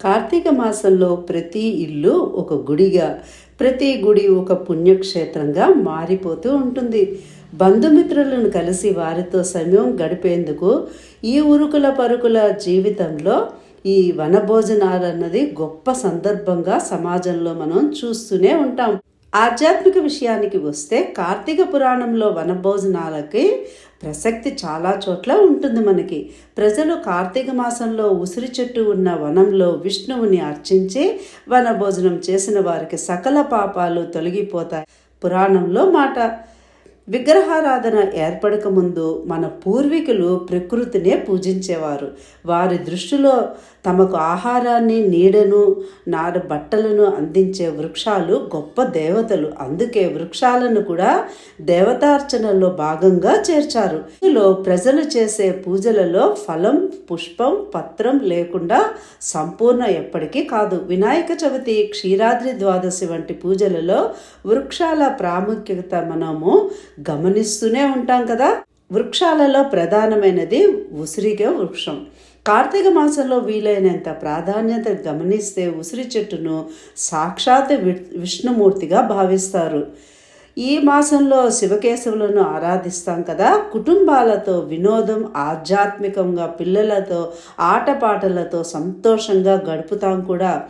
కార్తీక మాసంలో ప్రతి ఇల్లు ఒక గుడిగా ప్రతి గుడి ఒక పుణ్యక్షేత్రంగా మారిపోతూ ఉంటుంది. బంధుమిత్రులను కలిసి వారితో సమయం గడిపేందుకు ఈ ఉరుకుల పరుకుల జీవితంలో ఈ వనభోజనాలు అన్నది గొప్ప సందర్భంగా సమాజంలో మనం చూస్తూనే ఉంటాం. ఆధ్యాత్మిక విషయానికి వస్తే కార్తీక పురాణంలో వనభోజనాలకి ప్రసక్తి చాలా చోట్ల ఉంటుంది మనకి. ప్రజలు కార్తీక మాసంలో ఉసిరి చెట్టు ఉన్న వనంలో విష్ణువుని అర్చించి వనభోజనం చేసిన వారికి సకల పాపాలు తొలగిపోతాయి. పురాణంలో మాట విగ్రహారాధన ఏర్పడక ముందు మన పూర్వీకులు ప్రకృతినే పూజించేవారు. వారి దృష్టిలో తమకు ఆహారాన్ని నీడను నార బట్టలను అందించే వృక్షాలు గొప్ప దేవతలు. అందుకే వృక్షాలను కూడా దేవతార్చనలో భాగంగా చేర్చారు. ఇందులో ప్రజలు చేసే పూజలలో ఫలం పుష్పం పత్రం లేకుండా సంపూర్ణ ఎప్పటికీ కాదు. వినాయక చవితి క్షీరాద్రి ద్వాదశి వంటి పూజలలో వృక్షాల ప్రాముఖ్యత మనము గమనిస్తూనే ఉంటాం కదా. వృక్షాలలో ప్రధానమైనది ఉసిరిగా వృక్షం. కార్తీక మాసంలో వీలైనంత ప్రాధాన్యత గమనిస్తే ఉసిరి చెట్టును సాక్షాత్ వి- విష్ణుమూర్తిగా భావిస్తారు. ఈ మాసంలో శివకేశవులను ఆరాధిస్తాం కదా. కుటుంబాలతో వినోదం ఆధ్యాత్మికంగా పిల్లలతో ఆటపాటలతో సంతోషంగా గడుపుతాం కూడా.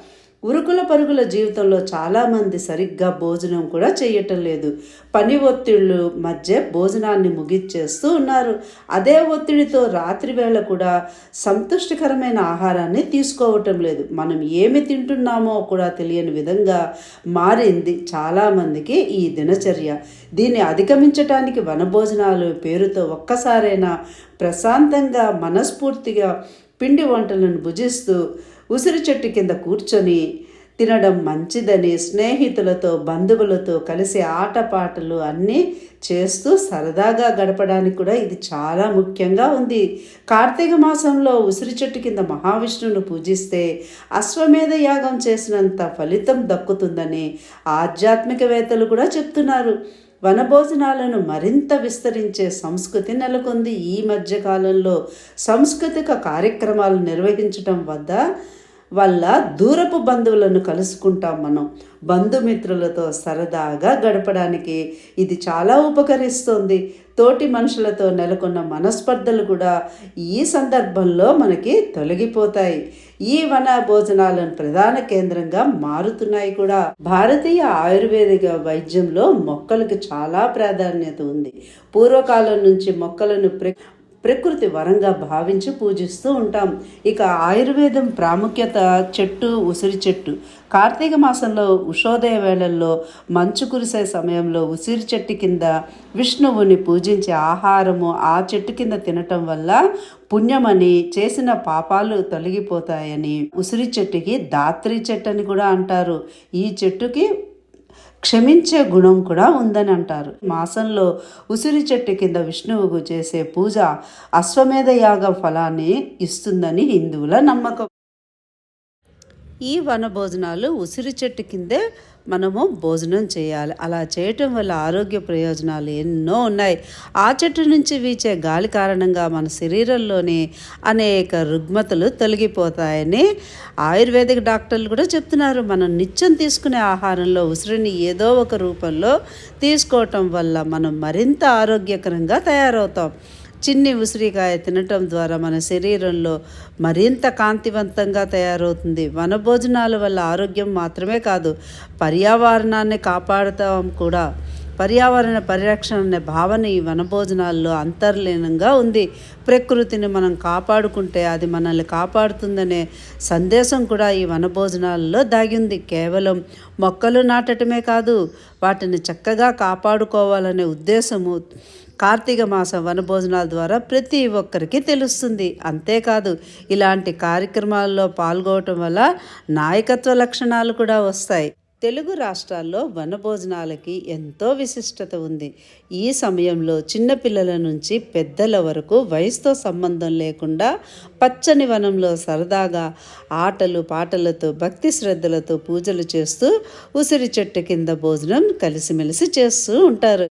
ఉరుకుల పరుగుల జీవితంలో చాలామంది సరిగ్గా భోజనం కూడా చేయటం లేదు. పని ఒత్తిళ్ళు మధ్య భోజనాన్ని ముగిచ్చేస్తూ ఉన్నారు. అదే ఒత్తిడితో రాత్రి వేళ కూడా సంతుష్టికరమైన ఆహారాన్ని తీసుకోవటం లేదు. మనం ఏమి తింటున్నామో కూడా తెలియని విధంగా మారింది చాలామందికి ఈ దినచర్య. దీన్ని అధిగమించటానికి వనభోజనాలు పేరుతో ఒక్కసారైనా ప్రశాంతంగా మనస్ఫూర్తిగా పిండి వంటలను భుజిస్తూ ఉసిరి చెట్టు కింద కూర్చొని తినడం మంచిదని స్నేహితులతో బంధువులతో కలిసి ఆటపాటలు అన్నీ చేస్తూ సరదాగా గడపడానికి కూడా ఇది చాలా ముఖ్యంగా ఉంది. కార్తీక మాసంలో ఉసిరి చెట్టు కింద మహావిష్ణువును పూజిస్తే అశ్వమేధ యాగం చేసినంత ఫలితం దక్కుతుందని ఆధ్యాత్మికవేత్తలు కూడా చెప్తున్నారు. వనభోజనాలను మరింత విస్తరించే సంస్కృతి నెలకొంది. ఈ మధ్యకాలంలో సాంస్కృతిక కార్యక్రమాలు నిర్వహించటం వద్ద వల్ల దూరపు బంధువులను కలుసుకుంటాం మనం. బంధుమిత్రులతో సరదాగా గడపడానికి ఇది చాలా ఉపకరిస్తుంది. తోటి మనుషులతో నెలకొన్న మనస్పర్ధలు కూడా ఈ సందర్భంలో మనకి తొలగిపోతాయి. ఈ వన భోజనాలను ప్రధాన కేంద్రంగా మారుతున్నాయి కూడా. భారతీయ ఆయుర్వేదిక వైద్యంలో మొక్కలకు చాలా ప్రాధాన్యత ఉంది. పూర్వకాలం నుంచి మొక్కలను ప్ర ప్రకృతి వరంగా భావించి పూజిస్తూ ఉంటాం. ఇక ఆయుర్వేదం ప్రాముఖ్యత చెట్టు ఉసిరి చెట్టు. కార్తీక మాసంలో ఉషోదయ వేళల్లో మంచు కురిసే సమయంలో ఉసిరి చెట్టు కింద విష్ణువుని పూజించే ఆహారము ఆ చెట్టు కింద తినటం వల్ల పుణ్యమని చేసిన పాపాలు తొలగిపోతాయని ఉసిరి చెట్టుకి దాత్రి చెట్టు అని కూడా అంటారు. ఈ చెట్టుకి క్షమించే గుణం కూడా ఉందని అంటారు. మాసంలో ఉసిరి చెట్టు కింద విష్ణువుకు చేసే పూజ అశ్వమేధ యాగ ఫలాన్ని ఇస్తుందని హిందువుల నమ్మకం. ఈ వన భోజనాలు ఉసిరి చెట్టు కిందే మనము భోజనం చేయాలి. అలా చేయటం వల్ల ఆరోగ్య ప్రయోజనాలు ఎన్నో ఉన్నాయి. ఆ చెట్టు నుంచి వీచే గాలి కారణంగా మన శరీరంలోని అనేక రుగ్మతలు తొలగిపోతాయని ఆయుర్వేదిక డాక్టర్లు కూడా చెప్తున్నారు. మనం నిత్యం తీసుకునే ఆహారంలో ఉసిరిని ఏదో ఒక రూపంలో తీసుకోవటం వల్ల మనం మరింత ఆరోగ్యకరంగా తయారవుతాం. చిన్ని ఉసిరికాయ తినటం ద్వారా మన శరీరంలో మరింత కాంతివంతంగా తయారవుతుంది. వనభోజనాల వల్ల ఆరోగ్యం మాత్రమే కాదు పర్యావరణాన్ని కాపాడతాం కూడా. పర్యావరణ పరిరక్షణ అనే భావన ఈ వనభోజనాల్లో అంతర్లీనంగా ఉంది. ప్రకృతిని మనం కాపాడుకుంటే అది మనల్ని కాపాడుతుందనే సందేశం కూడా ఈ వనభోజనాల్లో దాగింది. కేవలం మొక్కలు నాటటమే కాదు వాటిని చక్కగా కాపాడుకోవాలనే ఉద్దేశము కార్తీక మాసం వనభోజనాల ద్వారా ప్రతి ఒక్కరికి తెలుస్తుంది. అంతేకాదు ఇలాంటి కార్యక్రమాల్లో పాల్గొనటం వల్ల నాయకత్వ లక్షణాలు కూడా వస్తాయి. తెలుగు రాష్ట్రాల్లో వనభోజనాలకి ఎంతో విశిష్టత ఉంది. ఈ సమయంలో చిన్నపిల్లల నుంచి పెద్దల వరకు వయసుతో సంబంధం లేకుండా పచ్చని వనంలో సరదాగా ఆటలు పాటలతో భక్తి శ్రద్ధలతో పూజలు చేస్తూ ఉసిరి చెట్టు కింద భోజనం కలిసిమెలిసి చేస్తూ ఉంటారు.